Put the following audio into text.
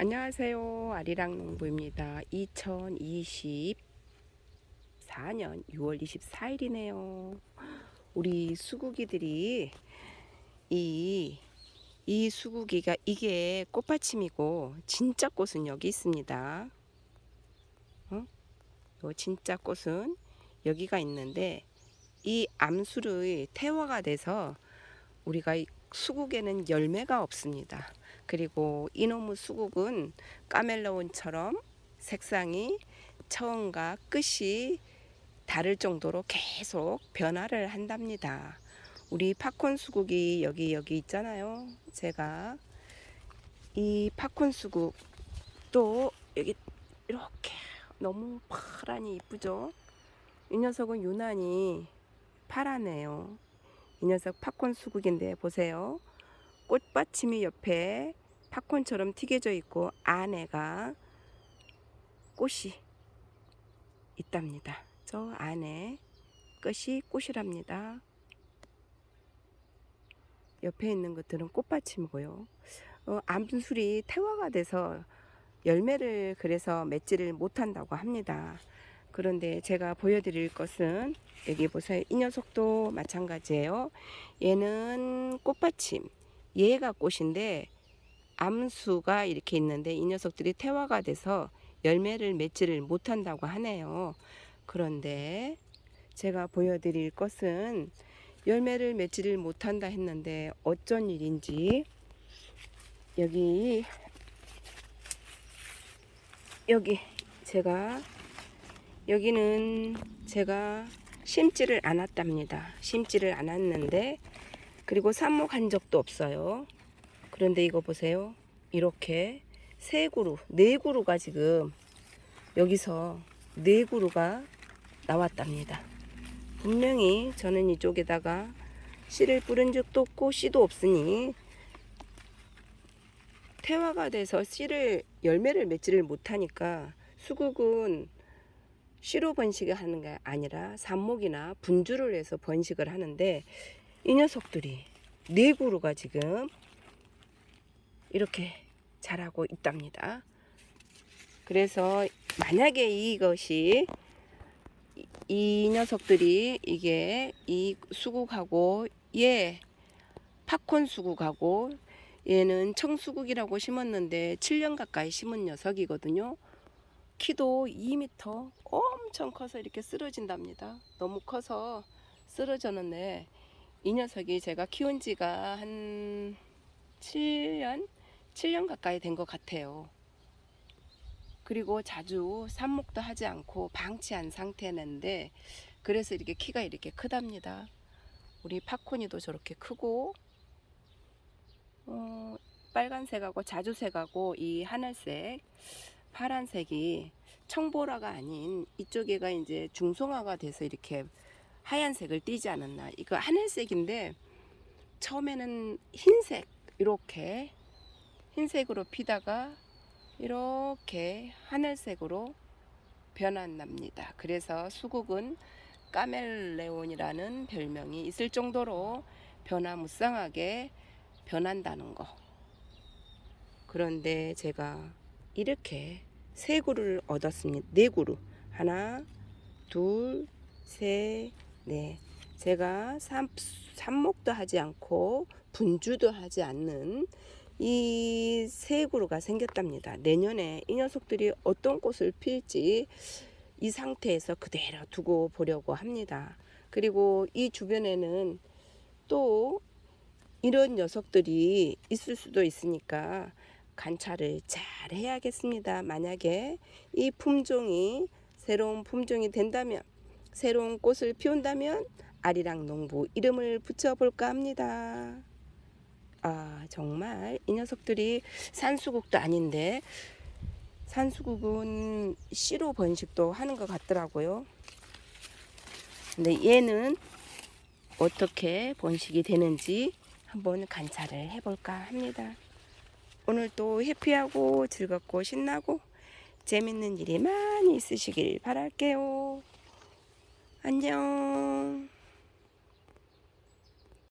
안녕하세요. 아리랑 농부입니다. 2024년 6월 24일이네요. 우리 수국이들이 이, 이 수국이가 이게 꽃받침이고 진짜 꽃은 여기 있습니다. 어? 요 진짜 꽃은 여기가 있는데 이 암술의 태화가 돼서 우리가 이 수국에는 열매가 없습니다. 그리고 이놈의 수국은 까멜로운처럼 색상이 처음과 끝이 다를 정도로 계속 변화를 한답니다. 우리 팝콘 수국이 여기 여기 있잖아요. 제가 이 팝콘 수국도 여기 이렇게 너무 파란이 이쁘죠? 이 녀석은 유난히 파라네요. 이 녀석 팝콘 수국인데 보세요. 꽃받침이 옆에 팝콘처럼 튀겨져 있고 안에가 꽃이 있답니다. 저 안에 끝이 꽃이랍니다. 옆에 있는 것들은 꽃받침이고요. 어, 암술이 태화가 돼서 열매를 그래서 맺지를 못한다고 합니다. 그런데 제가 보여드릴 것은 여기 보세요. 이 녀석도 마찬가지예요. 얘는 꽃받침. 얘가 꽃인데 암수가 이렇게 있는데 이 녀석들이 태화가 돼서 열매를 맺지를 못한다고 하네요. 그런데 제가 보여드릴 것은 열매를 맺지를 못한다 했는데 어쩐 일인지 여기 여기 제가 여기는 제가 심지를 않았답니다. 심지를 않았는데 그리고 삽목 한 적도 없어요. 그런데 이거 보세요. 이렇게 세 그루, 네 그루가 지금 여기서 네 그루가 나왔답니다. 분명히 저는 이쪽에다가 씨를 뿌린 적도 없고 씨도 없으니 태화가 돼서 씨를 열매를 맺지를 못하니까 수국은 씨로 번식을 하는 게 아니라 삽목이나 분주를 해서 번식을 하는데 이 녀석들이 네 그루가 지금 이렇게 자라고 있답니다. 그래서 만약에 이것이 이- 이 녀석들이 이게 이 수국하고 얘 팝콘 수국하고 얘는 청수국이라고 심었는데 7년 가까이 심은 녀석이거든요. 키도 2m 엄청 커서 이렇게 쓰러진답니다. 너무 커서 쓰러졌는데 이 녀석이 제가 키운 지가 한 7년? 7년 가까이 된 것 같아요. 그리고 자주 삽목도 하지 않고 방치한 상태인데 그래서 이렇게 키가 이렇게 크답니다. 우리 팝콘이도 저렇게 크고 어, 빨간색하고 자주색하고 이 하늘색 파란색이 청보라가 아닌 이쪽에가 이제 중성화가 돼서 이렇게 하얀색을 띠지 않았나. 이거 하늘색인데 처음에는 흰색 이렇게 흰색으로 피다가 이렇게 하늘색으로 변한답니다. 그래서 수국은 까멜레온이라는 별명이 있을 정도로 변화무쌍하게 변한다는 거. 그런데 제가 이렇게 세 그루를 얻었습니다. 네 그루. 하나, 둘, 셋, 넷. 제가 삽, 삽목도 하지 않고 분주도 하지 않는 이 세 그루가 생겼답니다. 내년에 이 녀석들이 어떤 꽃을 필지 이 상태에서 그대로 두고 보려고 합니다. 그리고 이 주변에는 또 이런 녀석들이 있을 수도 있으니까 관찰을 잘 해야겠습니다. 만약에 이 품종이 새로운 품종이 된다면 새로운 꽃을 피운다면 아리랑 농부 이름을 붙여볼까 합니다. 아 정말 이 녀석들이 산수국도 아닌데 산수국은 씨로 번식도 하는 것 같더라고요. 근데 얘는 어떻게 번식이 되는지 한번 관찰을 해볼까 합니다. 오늘 또 해피하고 즐겁고 신나고 재밌는 일이 많이 있으시길 바랄게요. 안녕.